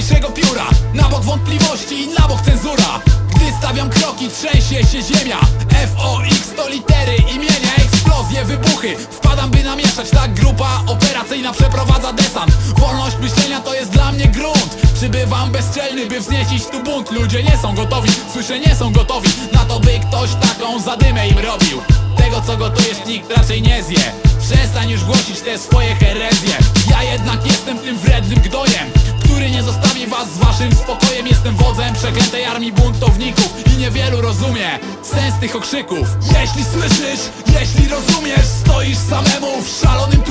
mego pióra. Na bok wątpliwości i na bok cenzura. Gdy stawiam kroki, trzęsie się ziemia. FOX to litery, imienia, eksplozje, wybuchy. Wpadam by namieszać, tak grupa operacyjna przeprowadza desant. Wolność myślenia to jest dla mnie grunt. Przybywam bezczelny, by wzniecić tu bunt. Ludzie nie są gotowi, słyszę nie są gotowi Na to by ktoś taką zadymę im robił. Tego co gotujesz nikt raczej nie zje. Przestań już głosić te swoje herezje. Ja jednak jestem tym wrednym gdojem Wodzem przeklętej armii buntowników I niewielu rozumie sens tych okrzyków. Jeśli słyszysz, jeśli rozumiesz Stoisz samemu w szalonym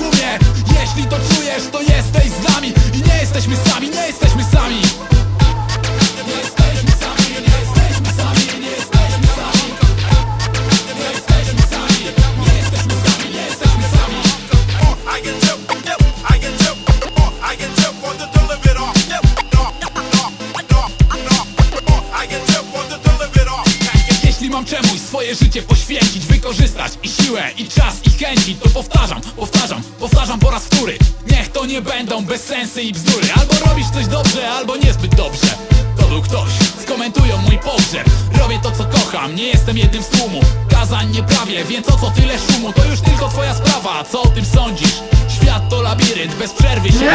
mam czemuś swoje życie poświęcić, wykorzystać i siłę, i czas, i chęci To powtarzam, powtarzam, powtarzam po raz wtóry Niech to nie będą bezsensy i bzdury. Albo robisz coś dobrze, albo niezbyt dobrze. To był ktoś, skomentują mój pogrzeb. Robię to co kocham, nie jestem jednym z tłumu. Kazań nie prawię, więc o co tyle szumu? To już tylko twoja sprawa, co o tym sądzisz? Świat to labirynt, bez przerwy się